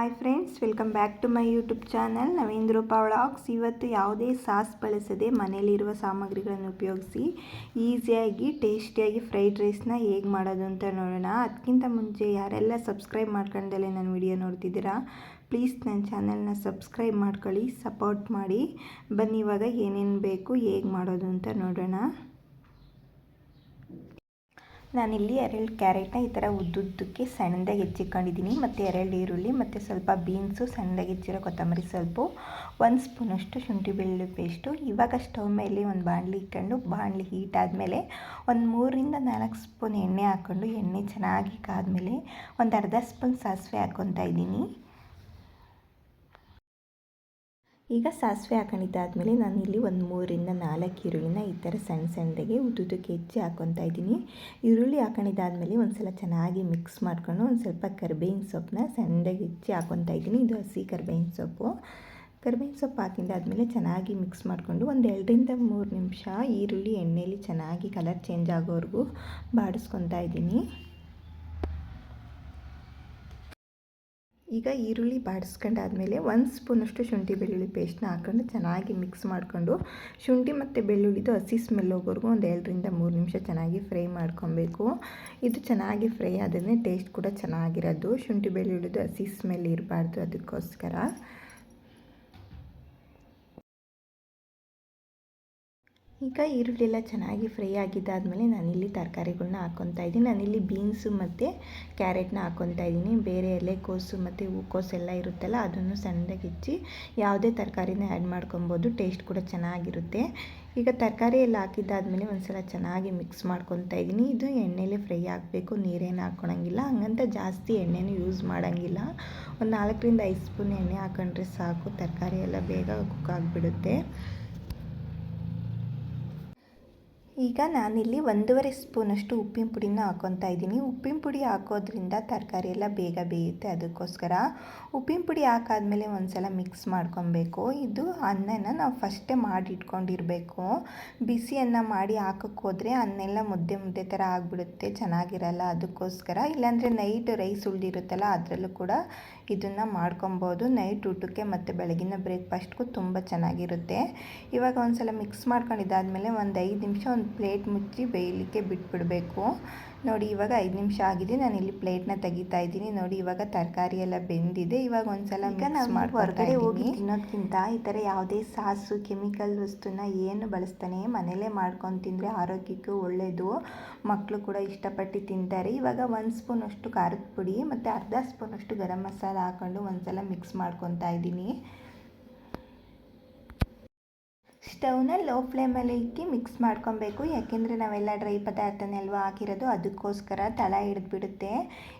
Hi friends welcome back to my YouTube channel ನವೇಂದ್ರೂಪ vlogs ಇವತ್ತು ಯಾವುದೇ sauce ಬಳಸದೆ ಮನೆಯಲ್ಲಿರುವ ಸಾಮಗ್ರಿಗಳನ್ನು ಉಪಯೋಗಿಸಿ ಈಸಿಯಾಗಿ, ಟೇಸ್ಟಿಯಾಗಿ ಫ್ರೈಡ್ ರೈಸ್ನ ಹೇಗೆ ಮಾಡೋದು ಅಂತ ನೋಡೋಣ. ಅದಕ್ಕಿಂತ ಮುಂಚೆ ಯಾರೆಲ್ಲ ಸಬ್ಸ್ಕ್ರೈಬ್ ಮಾಡ್ಕೊಂಡಲ್ಲೇ ನಾನು ವಿಡಿಯೋ ನೋಡ್ತಿದ್ದೀರಾ ಪ್ಲೀಸ್ ನನ್ನ ಚಾನಲ್ನ ಸಬ್ಸ್ಕ್ರೈಬ್ ಮಾಡ್ಕೊಳ್ಳಿ ಸಪೋರ್ಟ್ ಮಾಡಿ. ಬನ್ನಿ ಇವಾಗ ಏನೇನು ಬೇಕು, ಹೇಗೆ ಮಾಡೋದು ಅಂತ ನೋಡೋಣ. ನಾನಿಲ್ಲಿ ಎರಡು ಕ್ಯಾರೆಟ್ನ ಈ ಥರ ಉದ್ದುದ್ದಕ್ಕೆ ಸಣ್ಣದಾಗಿ ಹೆಚ್ಚಿಕೊಂಡಿದ್ದೀನಿ. ಮತ್ತು ಎರಡು ಈರುಳ್ಳಿ, ಮತ್ತು ಸ್ವಲ್ಪ ಬೀನ್ಸು, ಸಣ್ಣದಾಗಿ ಹೆಚ್ಚಿರೋ ಕೊತ್ತಂಬರಿ ಸ್ವಲ್ಪ ಒಂದು ಸ್ಪೂನಷ್ಟು ಶುಂಠಿ ಬೆಳ್ಳುಳ್ಳಿ ಪೇಸ್ಟು. ಇವಾಗ ಸ್ಟವ್ ಮೇಲೆ ಒಂದು ಬಾಣಲಿ ಇಟ್ಕೊಂಡು, ಬಾಣಲಿ ಹೀಟ್ ಆದಮೇಲೆ ಒಂದು ಮೂರರಿಂದ ನಾಲ್ಕು ಸ್ಪೂನ್ ಎಣ್ಣೆ ಹಾಕ್ಕೊಂಡು, ಎಣ್ಣೆ ಚೆನ್ನಾಗಿ ಕಾದ್ಮೇಲೆ ಒಂದು ಅರ್ಧ ಸ್ಪೂನ್ ಸಾಸಿವೆ ಹಾಕ್ಕೊತಾ ಇದ್ದೀನಿ. ಈಗ ಸಾಸಿವೆ ಹಾಕೊಂಡಿದ್ದಾದಮೇಲೆ ನಾನು ಇಲ್ಲಿ ಒಂದು ಮೂರಿಂದ ನಾಲ್ಕು ಈರುಳ್ಳಿನ ಈ ಥರ ಸಣ್ಣ ಸಣ್ಣದಾಗೆ ಉದ್ದುದಕ್ಕೆ ಹೆಚ್ಚಿ ಹಾಕ್ಕೊತಾ ಇದ್ದೀನಿ. ಈರುಳ್ಳಿ ಹಾಕೊಂಡಿದ್ದಾದಮೇಲೆ ಒಂದು ಸಲ ಚೆನ್ನಾಗಿ ಮಿಕ್ಸ್ ಮಾಡ್ಕೊಂಡು ಒಂದು ಸ್ವಲ್ಪ ಕರ್ಬೇವಿನ ಸೊಪ್ಪನ್ನ ಸಣ್ಣದಾಗಿ ಹೆಚ್ಚಿ ಹಾಕೊತಾ ಇದ್ದೀನಿ. ಇದು ಹಸಿ ಕರ್ಬೇವಿನ ಸೊಪ್ಪು. ಕರ್ಬೇವಿನ ಸೊಪ್ಪು ಹಾಕಿದ್ದಾದಮೇಲೆ ಚೆನ್ನಾಗಿ ಮಿಕ್ಸ್ ಮಾಡಿಕೊಂಡು ಒಂದು ಎರಡರಿಂದ ಮೂರು ನಿಮಿಷ ಈರುಳ್ಳಿ ಎಣ್ಣೆಯಲ್ಲಿ ಚೆನ್ನಾಗಿ ಕಲರ್ ಚೇಂಜ್ ಆಗೋವರೆಗೂ ಬಾಡಿಸ್ಕೊತಾ ಇದ್ದೀನಿ. ಈಗ ಈರುಳ್ಳಿ ಬಾಡಿಸ್ಕೊಂಡಾದಮೇಲೆ ಒಂದು ಸ್ಪೂನಷ್ಟು ಶುಂಠಿ ಬೆಳ್ಳುಳ್ಳಿ ಪೇಸ್ಟ್ನ ಹಾಕೊಂಡು ಚೆನ್ನಾಗಿ ಮಿಕ್ಸ್ ಮಾಡಿಕೊಂಡು ಶುಂಠಿ ಮತ್ತು ಬೆಳ್ಳುಳ್ಳಿದು ಹಸಿ ಸ್ಮೆಲ್ ಹೋಗೋರ್ಗೂ ಒಂದು ಎರಡರಿಂದ ಮೂರು ನಿಮಿಷ ಚೆನ್ನಾಗಿ ಫ್ರೈ ಮಾಡ್ಕೊಬೇಕು. ಇದು ಚೆನ್ನಾಗಿ ಫ್ರೈ ಆದ್ರೆ ಟೇಸ್ಟ್ ಕೂಡ ಚೆನ್ನಾಗಿರೋದು. ಶುಂಠಿ ಬೆಳ್ಳುಳ್ಳಿದು ಹಸಿ ಸ್ಮೆಲ್ ಇರಬಾರ್ದು ಅದಕ್ಕೋಸ್ಕರ. ಈಗ ಈರುಳ್ಳಿ ಎಲ್ಲ ಚೆನ್ನಾಗಿ ಫ್ರೈ ಆಗಿದ್ದಾದಮೇಲೆ ನಾನಿಲ್ಲಿ ತರಕಾರಿಗಳನ್ನ ಹಾಕ್ಕೊತಾ ಇದ್ದೀನಿ. ನಾನಿಲ್ಲಿ ಬೀನ್ಸು ಮತ್ತು ಕ್ಯಾರೆಟ್ನ ಹಾಕ್ಕೊತಾ ಇದ್ದೀನಿ. ಬೇರೆ ಎಲೆಕೋಸು ಮತ್ತು ಹೂಕೋಸು ಎಲ್ಲ ಇರುತ್ತಲ್ಲ, ಅದನ್ನು ಸಣ್ಣದಾಗಿ ಹೆಚ್ಚಿ ಯಾವುದೇ ತರಕಾರಿನ ಆ್ಯಡ್ ಮಾಡ್ಕೊಬೋದು. ಟೇಸ್ಟ್ ಕೂಡ ಚೆನ್ನಾಗಿರುತ್ತೆ. ಈಗ ತರಕಾರಿ ಎಲ್ಲ ಹಾಕಿದ್ದಾದಮೇಲೆ ಒಂದು ಸಲ ಚೆನ್ನಾಗಿ ಮಿಕ್ಸ್ ಮಾಡ್ಕೊತಾ ಇದ್ದೀನಿ. ಇದು ಎಣ್ಣೆಲೆ ಫ್ರೈ ಆಗಬೇಕು, ನೀರೇನು ಹಾಕ್ಕೊಳಂಗಿಲ್ಲ ಹಂಗಂತ ಜಾಸ್ತಿ ಎಣ್ಣೆನೂ ಯೂಸ್ ಮಾಡೋಂಗಿಲ್ಲ. ಒಂದು ನಾಲ್ಕರಿಂದ ಐದು ಸ್ಪೂನ್ ಎಣ್ಣೆ ಹಾಕೊಂಡ್ರೆ ಸಾಕು, ತರಕಾರಿ ಎಲ್ಲ ಬೇಗ ಕುಕ್ ಆಗಿಬಿಡುತ್ತೆ. ಈಗ ನಾನಿಲ್ಲಿ ಒಂದೂವರೆ ಸ್ಪೂನಷ್ಟು ಉಪ್ಪಿನ ಪುಡಿನ ಹಾಕೊತಾ ಇದ್ದೀನಿ. ಉಪ್ಪಿನ ಪುಡಿ ಹಾಕೋದ್ರಿಂದ ತರಕಾರಿ ಎಲ್ಲ ಬೇಗ ಬೇಯುತ್ತೆ ಅದಕ್ಕೋಸ್ಕರ. ಉಪ್ಪಿನ ಪುಡಿ ಹಾಕಾದ್ಮೇಲೆ ಒಂದು ಸಲ ಮಿಕ್ಸ್ ಮಾಡ್ಕೊಬೇಕು ಇದು ಅನ್ನನ ನಾವು ಫಸ್ಟೇ ಮಾಡಿ ಇಟ್ಕೊಂಡಿರಬೇಕು ಬಿಸಿ ಅನ್ನ ಮಾಡಿ ಹಾಕಕ್ಕೆ ಹೋದರೆ ಅನ್ನೆಲ್ಲ ಮುದ್ದೆ ಮುದ್ದೆ ಥರ ಆಗಿಬಿಡುತ್ತೆ, ಚೆನ್ನಾಗಿರಲ್ಲ ಅದಕ್ಕೋಸ್ಕರ. ಇಲ್ಲಾಂದರೆ ನೈಟ್ ರೈಸ್ ಉಳಿದಿರುತ್ತಲ್ಲ ಅದರಲ್ಲೂ ಕೂಡ ಇದನ್ನು ಮಾಡ್ಕೊಬೋದು ನೈಟ್ ಊಟಕ್ಕೆ ಮತ್ತು ಬೆಳಗಿನ ಬ್ರೇಕ್ಫಾಸ್ಟ್ಗೂ ತುಂಬ ಚೆನ್ನಾಗಿರುತ್ತೆ. ಇವಾಗ ಒಂದು ಸಲ ಮಿಕ್ಸ್ ಮಾಡ್ಕೊಂಡಿದ್ದಾದಮೇಲೆ ಒಂದು ಐದು ನಿಮಿಷ ಒಂದು ಪ್ಲೇಟ್ ಮುಚ್ಚಿ ಬೇಯಲಿಕ್ಕೆ ಬಿಟ್ಬಿಡಬೇಕು. ನೋಡಿ ಇವಾಗ ಐದು ನಿಮಿಷ ಆಗಿದೆ. ನಾನು ಇಲ್ಲಿ ಪ್ಲೇಟ್ನ ತೆಗಿತಾ ಇದ್ದೀನಿ. ನೋಡಿ ಇವಾಗ ತರಕಾರಿ ಎಲ್ಲ ಬೆಂದಿದೆ. ಇವಾಗ ಒಂದ್ಸಲ ಮಾಡಿ ಹೊರಗಡೆ ಹೋಗಿ ತಿನ್ನೋದಕ್ಕಿಂತ ಈ ಥರ ಯಾವುದೇ ಸಾಸು ಕೆಮಿಕಲ್ ವಸ್ತುನ ಏನು ಬಳಸ್ತಾನೆ ಮನೇಲೇ ಮಾಡ್ಕೊಂಡು ತಿಂದರೆ ಆರೋಗ್ಯಕ್ಕೂ ಒಳ್ಳೆಯದು ಮಕ್ಕಳು ಕೂಡ ಇಷ್ಟಪಟ್ಟು ತಿಂತಾರೆ. ಇವಾಗ ಒಂದು ಸ್ಪೂನಷ್ಟು ಖಾರದ ಪುಡಿ ಮತ್ತು ಅರ್ಧ ಸ್ಪೂನಷ್ಟು ಗರಂ ಮಸಾಲ ಹಾಕ್ಕೊಂಡು ಒಂದ್ಸಲ ಮಿಕ್ಸ್ ಮಾಡ್ಕೊತಾ ಇದ್ದೀನಿ. ಸ್ಟವ್ನ ಲೋ ಫ್ಲೇಮಲ್ಲಿ ಇಕ್ಕಿ ಮಿಕ್ಸ್ ಮಾಡ್ಕೊಬೇಕು. ಯಾಕೆಂದರೆ ನಾವೆಲ್ಲ ಡ್ರೈ ಪದಾರ್ಥನೆಲ್ವ ಹಾಕಿರೋದು, ಅದಕ್ಕೋಸ್ಕರ ತಳ ಹಿಡಿದ್ಬಿಡುತ್ತೆ.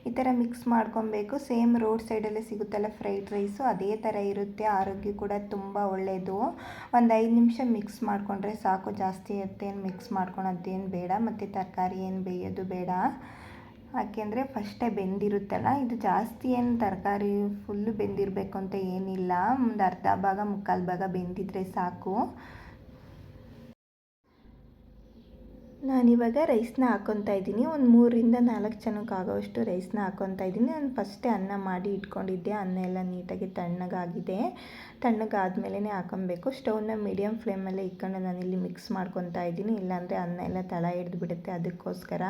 ಈ ಥರ ಮಿಕ್ಸ್ ಮಾಡ್ಕೊಬೇಕು. ಸೇಮ್ ರೋಡ್ ಸೈಡಲ್ಲೇ ಸಿಗುತ್ತಲ್ಲ ಫ್ರೈಡ್ ರೈಸು, ಅದೇ ಥರ ಇರುತ್ತೆ. ಆರೋಗ್ಯ ಕೂಡ ತುಂಬ ಒಳ್ಳೆಯದು ಒಂದು ಐದು ನಿಮಿಷ ಮಿಕ್ಸ್ ಮಾಡಿಕೊಂಡ್ರೆ ಸಾಕು. ಜಾಸ್ತಿ ಏನು ಮಿಕ್ಸ್ ಮಾಡ್ಕೊಳೋದೇನು ಬೇಡ. ಮತ್ತು ತರಕಾರಿ ಏನು ಬೇಯೋದು ಬೇಡ. ಯಾಕೆಂದರೆ ಫಸ್ಟೇ ಬೆಂದಿರುತ್ತಲ್ಲ, ಇದು ಜಾಸ್ತಿ ಏನು ತರಕಾರಿ ಫುಲ್ಲು ಬೆಂದಿರಬೇಕು ಅಂತ ಏನಿಲ್ಲ. ಒಂದು ಅರ್ಧ ಭಾಗ, ಮುಕ್ಕಾಲು ಭಾಗ ಬೆಂದಿದ್ರೆ ಸಾಕು. ನಾನಿವಾಗ ರೈಸ್ನ ಹಾಕ್ಕೊತಾ ಇದ್ದೀನಿ. ಒಂದು ಮೂರರಿಂದ ನಾಲ್ಕು ಜನಕ್ಕೆ ಆಗೋವಷ್ಟು ರೈಸ್ನ ಹಾಕ್ಕೊತಾ ಇದ್ದೀನಿ. ನಾನು ಫಸ್ಟೇ ಅನ್ನ ಮಾಡಿ ಇಟ್ಕೊಂಡಿದ್ದೆ. ಅನ್ನ ಎಲ್ಲ ನೀಟಾಗಿ ತಣ್ಣಗಾಗಿದೆ. ತಣ್ಣಗಾದ್ಮೇಲೆ ಹಾಕೊಬೇಕು. ಸ್ಟೌವ್ನ ಮೀಡಿಯಮ್ ಫ್ಲೇಮಲ್ಲೇ ಇಟ್ಕೊಂಡು ನಾನಿಲ್ಲಿ ಮಿಕ್ಸ್ ಮಾಡ್ಕೊತಾ ಇದ್ದೀನಿ. ಇಲ್ಲಾಂದರೆ ಅನ್ನ ಎಲ್ಲ ತಳ ಹಿಡಿದು ಬಿಡುತ್ತೆ ಅದಕ್ಕೋಸ್ಕರ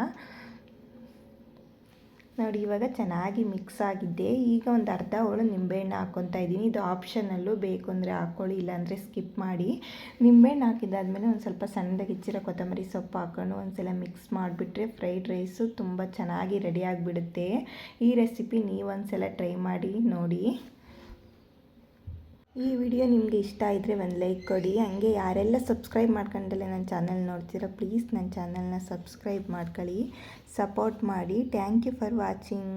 ನೋಡಿ, ಇವಾಗ ಚೆನ್ನಾಗಿ ಮಿಕ್ಸ್ ಆಗಿದ್ದೆ ಈಗ ಒಂದು ಅರ್ಧ ಹೋಳು ನಿಂಬೆಹಣ್ಣು ಹಾಕ್ಕೊತಾ ಇದ್ದೀನಿ. ಇದು ಆಪ್ಷನಲ್ಲೂ ಬೇಕು ಅಂದರೆ ಹಾಕ್ಕೊಳ್ಳಿ ಇಲ್ಲಾಂದರೆ ಸ್ಕಿಪ್ ಮಾಡಿ. ನಿಂಬೆಹಣ್ಣು ಹಾಕಿದ್ದಾದಮೇಲೆ ಒಂದು ಸ್ವಲ್ಪ ಸಣ್ಣದಾಗಿ ಹೆಚ್ಚಿರೋ ಕೊತ್ತಂಬರಿ ಸೊಪ್ಪು ಹಾಕ್ಕೊಂಡು ಒಂದ್ಸಲ ಮಿಕ್ಸ್ ಮಾಡಿಬಿಟ್ರೆ ಫ್ರೈಡ್ ರೈಸು ತುಂಬ ಚೆನ್ನಾಗಿ ರೆಡಿ ಆಗಿಬಿಡುತ್ತೆ. ಈ ರೆಸಿಪಿ ನೀವು ಒಂದು ಸಲ ಟ್ರೈ ಮಾಡಿ, ನೋಡಿ. ಈ ವಿಡಿಯೋ ನಿಮಗೆ ಇಷ್ಟ ಇದ್ದರೆ ಒಂದು ಲೈಕ್ ಕೊಡಿ. ಹಂಗೆ ಯಾರೆಲ್ಲ ಸಬ್ಸ್ಕ್ರೈಬ್ ಮಾಡ್ಕೊಂಡಲ್ಲೇ ನನ್ನ ಚಾನಲ್ ನೋಡ್ತೀರಾ, ಪ್ಲೀಸ್ ನನ್ನ ಚಾನಲ್ನ ಸಬ್ಸ್ಕ್ರೈಬ್ ಮಾಡ್ಕೊಳ್ಳಿ. ಸಪೋರ್ಟ್ ಮಾಡಿ. Thank you for watching.